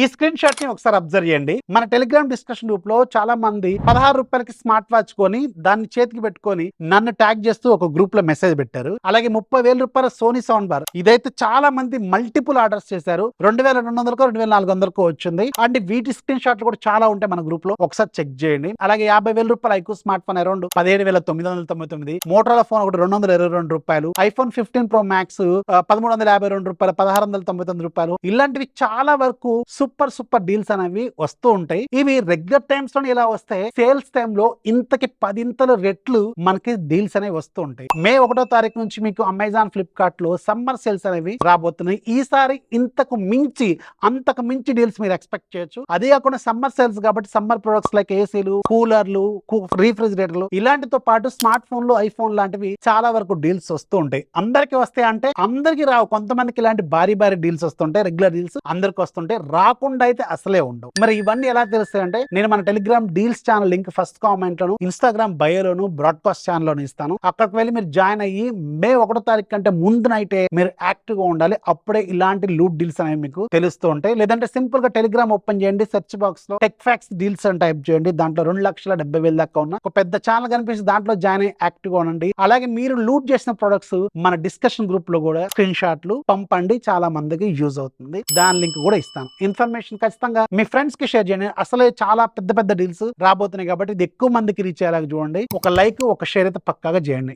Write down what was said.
ఈ స్క్రీన్ షాట్ని ఒకసారి అబ్జర్వ్ చేయండి. మన టెలిగ్రామ్ డిస్కషన్ గ్రూప్లో చాలా మంది పదహారు రూపాయలకి స్మార్ట్ వాచ్ కొని దాన్ని చేతికి పెట్టుకొని నన్ను ట్యాగ్ చేస్తూ ఒక గ్రూప్లో మెసేజ్ పెట్టారు. అలాగే ముప్పై వేల రూపాయల సోనీ సౌండ్ బార్ ఇదైతే చాలా మంది మల్టిపుల్ ఆర్డర్స్ చేశారు. రెండు వేల రెండు వందలకు రెండు వేల నాలుగు వందలకు వచ్చింది. అండ్ వీటి స్క్రీన్ షాట్లు కూడా చాలా ఉంటాయి మన గ్రూప్లో. ఒకసారి చెక్ చేయండి. అలాగే యాభై వేల రూపాయల ఐకు స్మార్ట్ ఫోన్ అరౌండ్ పదిహేడు వేల తొమ్మిది వందల తొంభై తొమ్మిది. మోటోలా ఫోన్ ఒకటి రెండు వందల ఇరవై రెండు రూపాయలు. ఐఫోన్ ఫిఫ్టీన్ ప్రో మ్యాక్స్ పదమూడు వందల యాభై రెండు రూపాయలు పదహారు వందల తొంభై తొమ్మిది రూపాయలు. ఇలాంటివి చాలా వరకు సూపర్ సూపర్ డీల్స్ అనేవి వస్తూ ఉంటాయి. ఇవి రెగ్యులర్ టైమ్స్లో ఇలా వస్తే సేల్స్ టైమ్లో ఇంతకి పదింతల రెట్లు మనకి డీల్స్ అనేవి వస్తూ ఉంటాయి. మే ఒకటో తారీఖు నుంచి మీకు అమెజాన్ ఫ్లిప్కార్ట్లో సమ్మర్ సేల్స్ అనేవి రాబోతున్నాయి. ఈసారి ఇంతకు మించి అంతకు మించి డీల్స్ మీరు ఎక్స్పెక్ట్ చేయొచ్చు. అదే కాకుండా సమ్మర్ సేల్స్ కాబట్టి సమ్మర్ ప్రొడక్ట్స్ లైక్ ఏసీలు కూలర్లు రీఫ్రిజిరేటర్లు ఇలాంటితో పాటు స్మార్ట్ ఫోన్లు ఐఫోన్ లాంటివి చాలా వరకు డీల్స్ వస్తూ ఉంటాయి. అందరికి వస్తాయి అంటే అందరికి రావు. కొంతమందికి ఇలాంటి భారీ భారీ డీల్స్ వస్తుంటాయి. రెగ్యులర్ డీల్స్ అందరికి వస్తుంటాయి. రాకుండా అయితే అసలే ఉండవు. మరి ఇవన్నీ ఎలా తెలుస్తాయి అంటే నేను మన Telegram deals channel link first comment లోను ఇన్స్టాగ్రామ్ బయోలోను బ్రాడ్కాస్ట్ ఛానల్ లోను ఇస్తాను. అక్కడికి వెళ్ళి మీరు జాయిన్ అయ్యి మే ఒకటో తారీఖు కంటే ముందు నైటే మీరు యాక్టివ్గా ఉండాలి. అప్పుడే ఇలాంటి లూట్ డీల్స్ అనేవి మీకు తెలుస్తూ ఉంటాయి. లేదంటే సింపుల్గా టెలిగ్రామ్ ఓపెన్ చేయండి సెర్చ్ బాక్స్లో టెక్ ఫ్యాక్స్ డీల్స్ అని టైప్ చేయండి. దాంట్లో రెండు లక్షల డెబ్బై వేల దాకా ఉన్న ఒక పెద్ద ఛానల్ కనిపిస్తే దాంట్లో జాయిన్ అయ్యి యాక్టివ్గా ఉండండి. అలాగే మీరు లూట్ చేసిన ప్రొడక్ట్స్ మన డిస్కషన్ గ్రూప్లో కూడా స్క్రీన్ షాట్లు పంపండి. చాలా మందికి యూజ్ అవుతుంది. దాని లింక్ కూడా ఇస్తాను. ఇన్ఫర్మేషన్ ఖచ్చితంగా మీ ఫ్రెండ్స్కి షేర్ చేయండి. అసలే చాలా పెద్ద పెద్ద డీల్స్ రాబోతున్నాయి కాబట్టి ఇది ఎక్కువ మందికి రీచ్ అయ్యేలాగా చూడండి. ఒక లైక్ ఒక షేర్ అయితే పక్కాగా చేయండి.